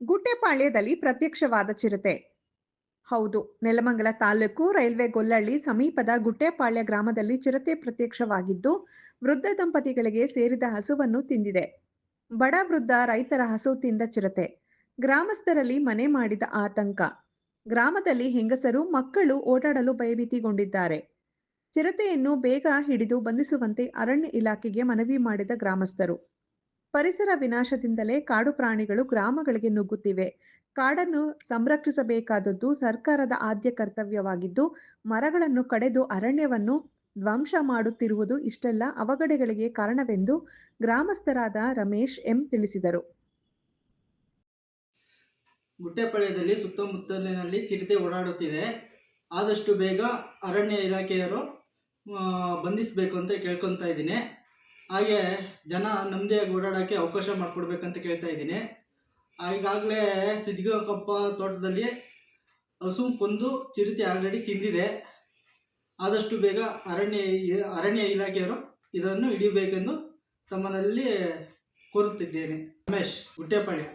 ಗುಟ್ಟೆಪಾಳ್ಯದಲ್ಲಿ ಪ್ರತ್ಯಕ್ಷವಾದ ಚಿರತೆ. ಹೌದು, ನೆಲಮಂಗಲ ತಾಲೂಕು ರೈಲ್ವೆ ಗೊಲ್ಲಳ್ಳಿ ಸಮೀಪದ ಗುಟ್ಟೆಪಾಳ್ಯ ಗ್ರಾಮದಲ್ಲಿ ಚಿರತೆ ಪ್ರತ್ಯಕ್ಷವಾಗಿದ್ದು, ವೃದ್ಧ ದಂಪತಿಗಳಿಗೆ ಸೇರಿದ ಹಸುವನ್ನು ತಿಂದಿದೆ. ಬಡ ವೃದ್ಧ ರೈತರ ಹಸು ತಿಂದ ಚಿರತೆ. ಗ್ರಾಮಸ್ಥರಲ್ಲಿ ಮನೆ ಮಾಡಿದ ಆತಂಕ. ಗ್ರಾಮದಲ್ಲಿ ಹೆಂಗಸರು, ಮಕ್ಕಳು ಓಡಾಡಲು ಭಯಭೀತಿಗೊಂಡಿದ್ದಾರೆ. ಚಿರತೆಯನ್ನು ಬೇಗ ಹಿಡಿದು ಬಂಧಿಸುವಂತೆ ಅರಣ್ಯ ಇಲಾಖೆಗೆ ಮನವಿ ಮಾಡಿದ ಗ್ರಾಮಸ್ಥರು. ಪರಿಸರ ವಿನಾಶದಿಂದಲೇ ಕಾಡು ಪ್ರಾಣಿಗಳು ಗ್ರಾಮಗಳಿಗೆ ನುಗ್ಗುತ್ತಿವೆ. ಕಾಡನ್ನು ಸಂರಕ್ಷಿಸಬೇಕಾದದ್ದು ಸರ್ಕಾರದ ಆದ್ಯ ಕರ್ತವ್ಯವಾಗಿದ್ದು, ಮರಗಳನ್ನು ಕಡೆದು ಅರಣ್ಯವನ್ನು ಧ್ವಂಸ ಮಾಡುತ್ತಿರುವುದು ಇಷ್ಟೆಲ್ಲ ಅವಘಡಗಳಿಗೆ ಕಾರಣವೆಂದು ಗ್ರಾಮಸ್ಥರಾದ ರಮೇಶ್ ಎಂ ತಿಳಿಸಿದರು. ಗುಟ್ಟೆಪಾಳ್ಯದಲ್ಲಿ ಸುತ್ತಮುತ್ತಲಿನಲ್ಲಿ ಚಿರತೆ ಓಡಾಡುತ್ತಿದೆ. ಆದಷ್ಟು ಬೇಗ ಅರಣ್ಯ ಇಲಾಖೆಯವರು ಬಂಧಿಸಬೇಕು ಅಂತ ಕೇಳ್ಕೊತಾ ಇದ್ದೀನಿ. ಹಾಗೆ ಜನ ನಮ್ಮದೇ ಓಡಾಡೋಕ್ಕೆ ಅವಕಾಶ ಮಾಡಿಕೊಡ್ಬೇಕಂತ ಕೇಳ್ತಾ ಇದ್ದೀನಿ. ಈಗಾಗಲೇ ಸಿದ್ಧಗಂಗಪ್ಪ ತೋಟದಲ್ಲಿ ಹಸು ಕೊಂದು ಚಿರತೆ ಆಲ್ರೆಡಿ ತಿಂದಿದೆ. ಆದಷ್ಟು ಬೇಗ ಅರಣ್ಯ ಅರಣ್ಯ ಇಲಾಖೆಯವರು ಇದನ್ನು ಹಿಡಿಯಬೇಕೆಂದು ತಮ್ಮನಲ್ಲಿ ಕೋರುತ್ತಿದ್ದೇನೆ. ರಮೇಶ್ ಗುಟ್ಟೆಪಾಳ್ಯ